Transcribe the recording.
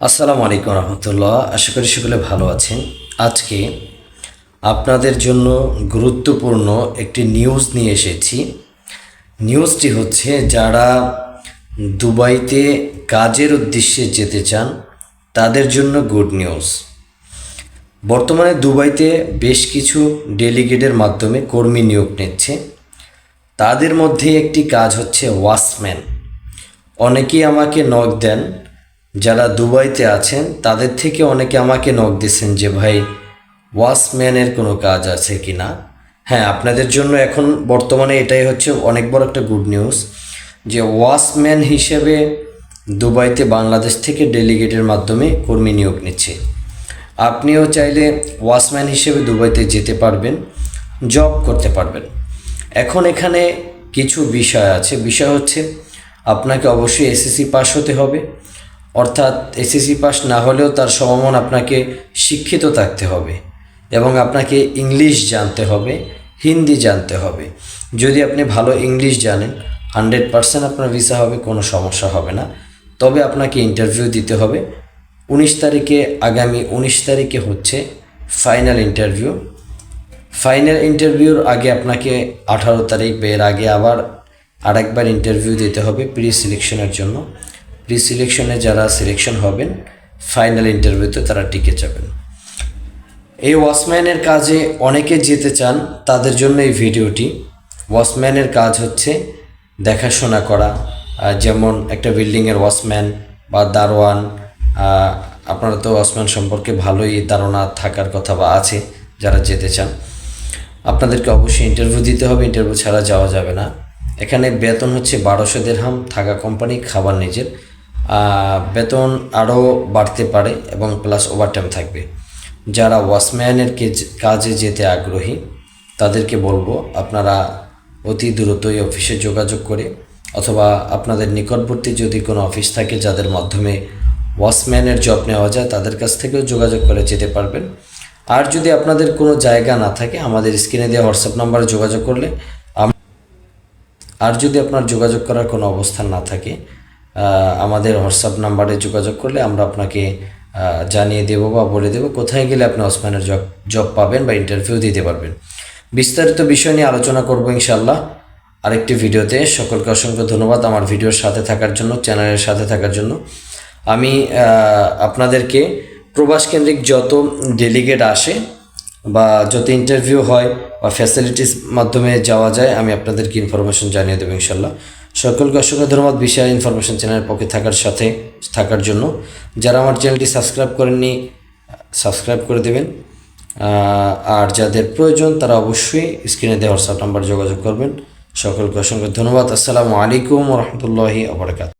আসসালামু আলাইকুম রহমতুল্লাহ। আশা করি সকলে ভালো আছেন। আজকে আপনাদের জন্য গুরুত্বপূর্ণ একটি নিউজ নিয়ে এসেছি। নিউজটি হচ্ছে, যারা দুবাইতে কাজের উদ্দেশ্যে যেতে চান, তাদের জন্য গুড নিউজ। বর্তমানে দুবাইতে বেশ কিছু ডেলিগেটের মাধ্যমে কর্মী নিয়োগ নিচ্ছে। তাদের মধ্যে একটি কাজ হচ্ছে ওয়াচম্যান। অনেকেই আমাকে নক দেন যারা দুবাইতে আছেন, তাদের থেকে অনেকে আমাকে নক দিয়েছেন যে, ভাই, ওয়াচম্যানের কোনো কাজ আছে কি না? হ্যাঁ আপনাদের জন্য এখন বর্তমানে এটাই হচ্ছে অনেক বড় একটা গুড নিউজ যে, ওয়াচম্যান হিসেবে দুবাইতে বাংলাদেশ থেকে ডেলিগেটের মাধ্যমে কর্মী নিয়োগ নিচ্ছে। আপনিও চাইলে ওয়াচম্যান হিসেবে দুবাইতে যেতে পারবেন, জব করতে পারবেন। এখন এখানে কিছু বিষয় আছে। বিষয় হচ্ছে, আপনাকে অবশ্যই এসএসসি পাস হতে হবে। অর্থাৎ এসএসসি পাস না হলেও তার সমমান আপনাকে শিক্ষিত থাকতে হবে এবং আপনাকে ইংলিশ জানতে হবে, হিন্দি জানতে হবে। যদি আপনি ভালো ইংলিশ জানেন হান্ড্রেড পারসেন্ট আপনার ভিসা হবে, কোনো সমস্যা হবে না। তবে আপনাকে ইন্টারভিউ দিতে হবে। উনিশ তারিখে, আগামী উনিশ তারিখে হচ্ছে ফাইনাল ইন্টারভিউ ফাইনাল ইন্টারভিউর আগে আপনাকে আঠারো তারিখ বা এর আগে আবার আরেকবার ইন্টারভিউ দিতে হবে প্রি সিলেকশনের জন্য। প্রি সিলেকশনে যারা সিলেকশন হবেন ফাইনাল ইন্টারভিউতে তারা টিকে যাবেন। এই ওয়াচম্যানের কাজে অনেকে যেতে চান, তাদের জন্য এই ভিডিওটি। ওয়াচম্যানের কাজ হচ্ছে দেখাশোনা করা যেমন একটা বিল্ডিংয়ের ওয়াচম্যান বা দারোয়ান আপনারা তো ওয়াচম্যান সম্পর্কে ভালোই ধারণা থাকার কথা বা আছে যারা যেতে চান। আপনাদেরকে অবশ্যই ইন্টারভিউ দিতে হবে ইন্টারভিউ ছাড়া যাওয়া যাবে না। এখানে বেতন হচ্ছে বারোশো দেড়হাম, থাকা কোম্পানি খাবার নিজের। বেতন আরও বাড়তে পারে এবং প্লাস ওভারটাইম থাকবে। যারা ওয়াচম্যানের কাজে যেতে আগ্রহী, তাদেরকে বলব আপনারা অতি দ্রুতই অফিসে যোগাযোগ করে অথবা আপনাদের নিকটবর্তী যদি কোনো অফিস থাকে যাদের মাধ্যমে ওয়াচম্যানের জব নেওয়া যায়, তাদের কাছ থেকেও যোগাযোগ করে যেতে পারবেন। আর যদি আপনাদের কোনো জায়গা না থাকে, আমাদের স্ক্রিনে দেওয়া হোয়াটসঅ্যাপ নাম্বারে যোগাযোগ করলে আর যদি আপনার যোগাযোগ করার কোনো অবস্থান না থাকে আমাদের হোয়াটসঅ্যাপ নাম্বারে যোগাযোগ করলে আমরা আপনাকে জানিয়ে দেবো বা বলে দেবো কোথায় গেলে আপনি ওসমানের জব জব পাবেন বা ইন্টারভিউ দিতে পারবেন। বিস্তারিত বিষয় নিয়ে আলোচনা করব ইনশাল্লাহ আরেকটি ভিডিওতে সকলকে অসংখ্য ধন্যবাদ আমার ভিডিওর সাথে থাকার জন্য, চ্যানেলের সাথে থাকার জন্য। আমি আপনাদেরকে প্রবাস কেন্দ্রিক যত ডেলিগেট আসে বা যত ইন্টারভিউ হয় বা ফ্যাসিলিটিস মাধ্যমে যাওয়া যায়, আমি আপনাদেরকে ইনফরমেশন জানিয়ে দেবো ইনশাল্লাহ সকলকে অসংখ্য ধন্যবাদ বিশাল ইনফরমেশন চ্যানেলের পক্ষে থাকার সাথে থাকার জন্য। যারা আমার চ্যানেলটি সাবস্ক্রাইব করেননি সাবস্ক্রাইব করে দেবেন। আর যাদের প্রয়োজন, তারা অবশ্যই স্ক্রিনে দেওয়া হোয়াটসঅ্যাপ নাম্বার যোগাযোগ করবেন। সকলকে অসংখ্য ধন্যবাদ। আসসালামু আলাইকুম রহমতুল্লাহি আবরকাত